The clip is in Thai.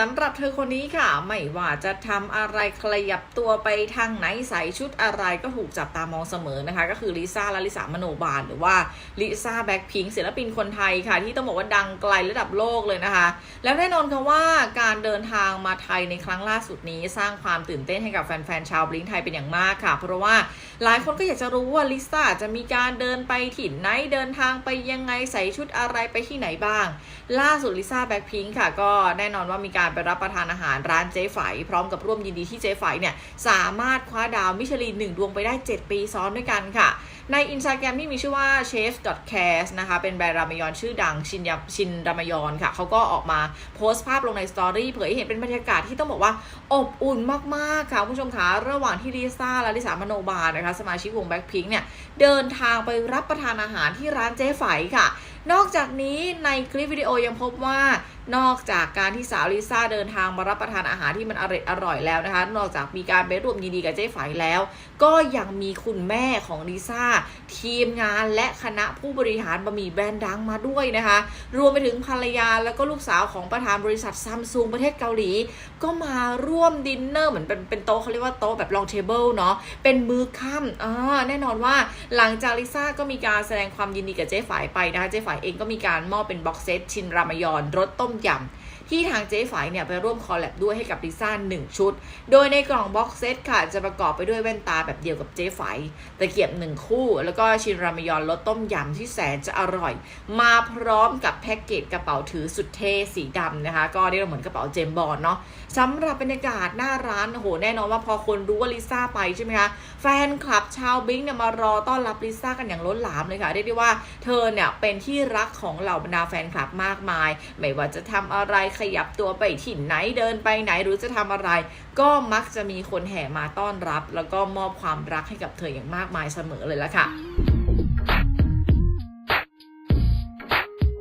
สำหรับเธอคนนี้ค่ะ ไม่ว่าจะทำอะไรขยับตัวไปทางไหนใส่ชุดอะไรก็ถูกจับตามองเสมอนะคะ ก็คือลิซ่าและลิซ่ามโนบาลหรือว่าลิซ่าแบ็คพิงศิลปินคนไทยค่ะ ที่ต้องบอกว่าดังไกลระดับโลกเลยนะคะ แล้วแน่นอนค่ะว่าการเดินทางมาไทยในครั้งล่าสุดนี้ สร้างความตื่นเต้นให้กับแฟนๆชาวบลิงไทยเป็นอย่างมากค่ะ เพราะว่าหลายคนก็อยากจะรู้ว่าลิซ่าจะมีการเดินไปที่นไหนเดินทางไปยังไงใส่ชุดอะไรไปที่ไหนบ้าง ล่าสุดลิซ่าแบ็คพิงค่ะก็แน่นอนว่ามีการไปรับประทานอาหารร้านเจ๊ไฝพร้อมกับร่วมยินดีที่เจ๊ไฝเนี่ยสามารถคว้าดาวมิชลินหนึ่งดวงไปได้ 7 ปีซ้อนด้วยกันค่ะ ในอินสตาแกรมที่มีชื่อว่า chef c a s นะคะเป็นแบรนด์รามยอนชื่อดังชินยชินรามยอนค่ะเขาก็ออกมาโพสต์ภาพลงในสตอรี่เผยให้เห็นเป็นบรรยากาศที่ต้องบอกว่าอบอุ่นมากๆค่ะคุณผู้ชมคะระหว่างที่ลิซ่าและลิสามโนบาลนะคะสมาชิกวงแบ็คพิงเนี่ยเดินทางไปรับประทานอาหารที่ร้านเจ๊ไฝค่ะ นอกจากนี้ในคลิปวิดีโอยังพบว่า นอกจากการที่สาวลิซ่าเดินทางมารับประทานอาหารที่มันอร่อยอร่อยแล้วนะคะ นอกจากมีการไปร่วมยินดีกับเจ๊ไฝแล้ว ก็ยังมีคุณแม่ของลิซ่าทีมงานและคณะผู้บริหารบะหมี่แบรนด์ดังมาด้วยนะคะ รวมไปถึงภรรยาแล้วก็ลูกสาวของประธานบริษัทซัมซุงประเทศเกาหลี ก็มาร่วมดินเนอร์เหมือนเป็นเป็นโต๊ะเขาเรียกว่าโต๊ะแบบลองเทเบิลเนาะเป็นมื้อค่ำอ่าแน่นอนว่าหลังจากลิซ่าก็มีการแสดงความยินดีกับเจ๊ฝ่ายไปนะคะเจ๊ฝ่ายเองก็มีการมอบเป็นบ็อกเซตชินรามยอนรสต้มยำ ที่ทางเจ๊ฝายเนี่ยไปร่วมคอลแลบด้วยให้กับลิซ่า1 ชุด โดยในกล่องบ็อกเซตค่ะ จะประกอบไปด้วยแว่นตาแบบเดียวกับเจ๊ฝายตะเกียบ 1 คู่ แล้วก็ชินรามยอนรสต้มยำที่แสนจะอร่อย มาพร้อมกับแพ็กเกจกระเป๋าถือสุดเท่สีดำนะคะ ก็เรียกว่าเหมือนกระเป๋าเจมบอลเนาะสำหรับบรรยากาศหน้าร้านโอ้โหแน่นอนว่าพอคนรู้ว่าลิซ่าไปใช่ไหมคะแฟนคลับชาวบิงเนี่ยมารอต้อนรับลิซ่ากันอย่างล้นหลามเลยค่ะเรียกได้ว่าเธอเนี่ยเป็นที่รักของเหล่าบรรดาแฟนคลับมากมาย ไม่ว่าจะทำอะไรขยับตัวไปที่ไหนเดินไปไหนหรือจะทำอะไร ก็มักจะมีคนแห่มาต้อนรับ แล้วก็มอบความรักให้กับเธออย่างมากมายเสมอเลยละค่ะ